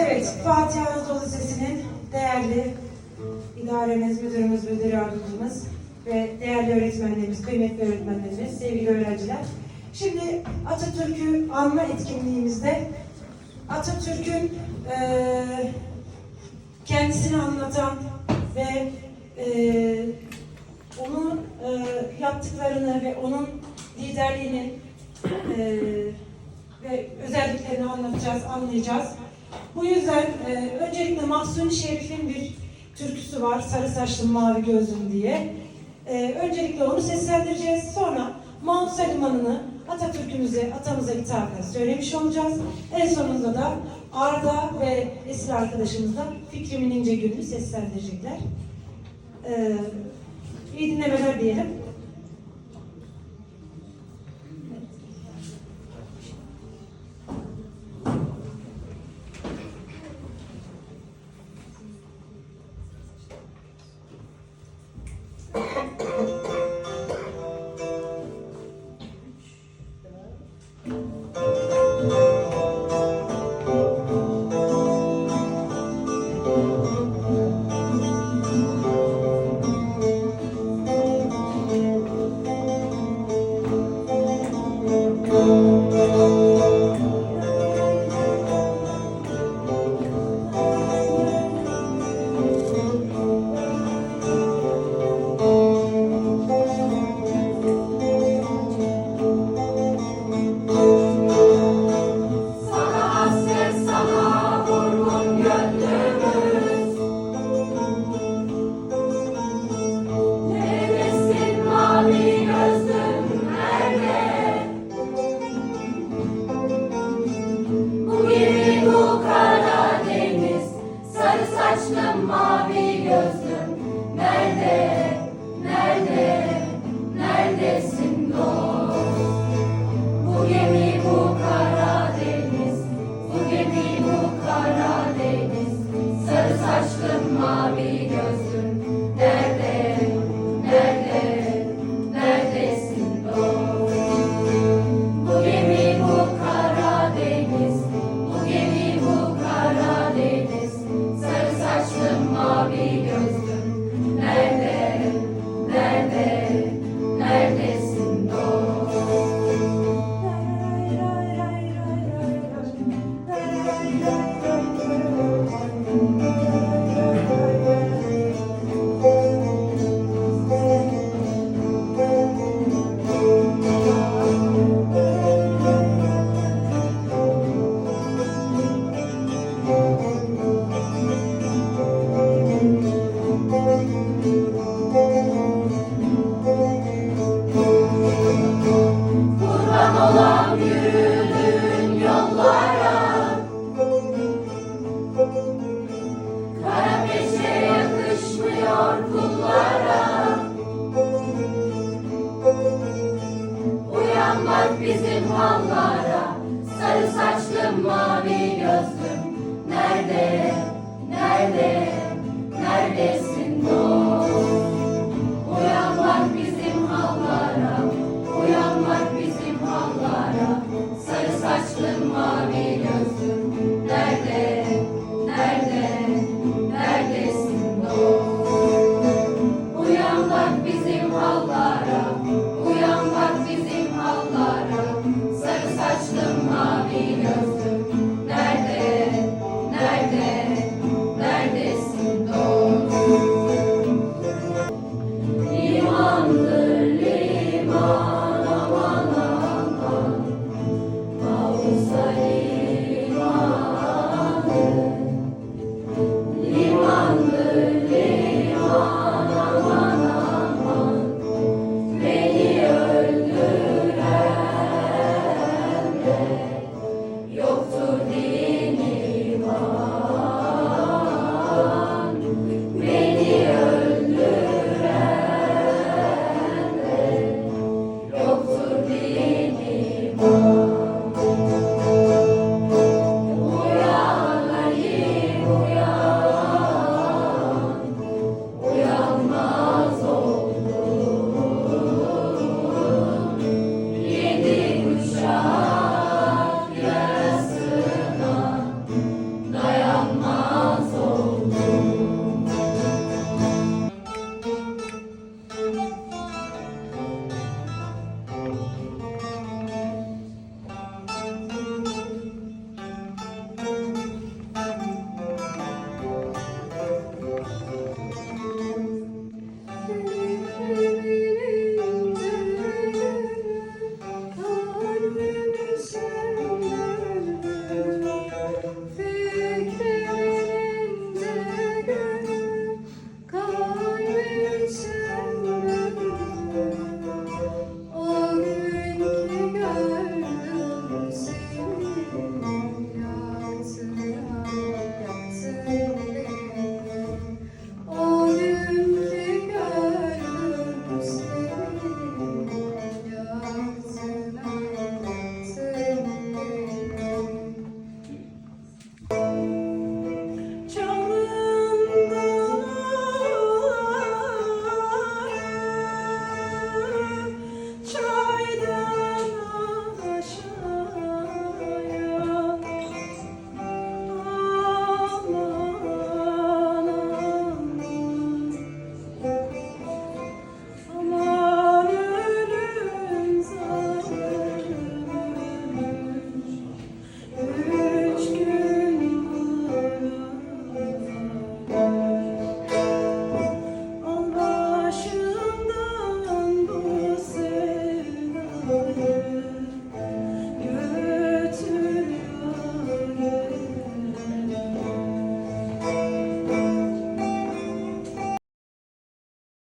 Evet, Fatih Anadolu Lisesi'nin değerli idaremiz, müdürümüz, müdür yardımcımız ve değerli öğretmenlerimiz, kıymetli öğretmenlerimiz, sevgili öğrenciler. Şimdi Atatürk'ü anma etkinliğimizde Atatürk'ün eee kendisini anlatan ve eee onun eee, yaptıklarını ve onun liderliğini eee, ve özelliklerini anlatacağız, anlayacağız. Bu yüzden eee, öncelikle Mahsuni Şerif'in bir türküsü var, Sarı Saçlım Mavi Gözlüm diye. Eee, öncelikle onu seslendireceğiz. Sonra Mausa Limanı'nı Atatürk'ümüze, atamıza ithafen söylemiş olacağız. En sonunda da Arda ve Esra arkadaşımız da Fikrimin İnce Gül'ünü seslendirecekler. Ee, iyi dinlemeler diyelim. Neredesin hallara Sarı saçlım mavi gözlüm. Nerede, nerede, neredesin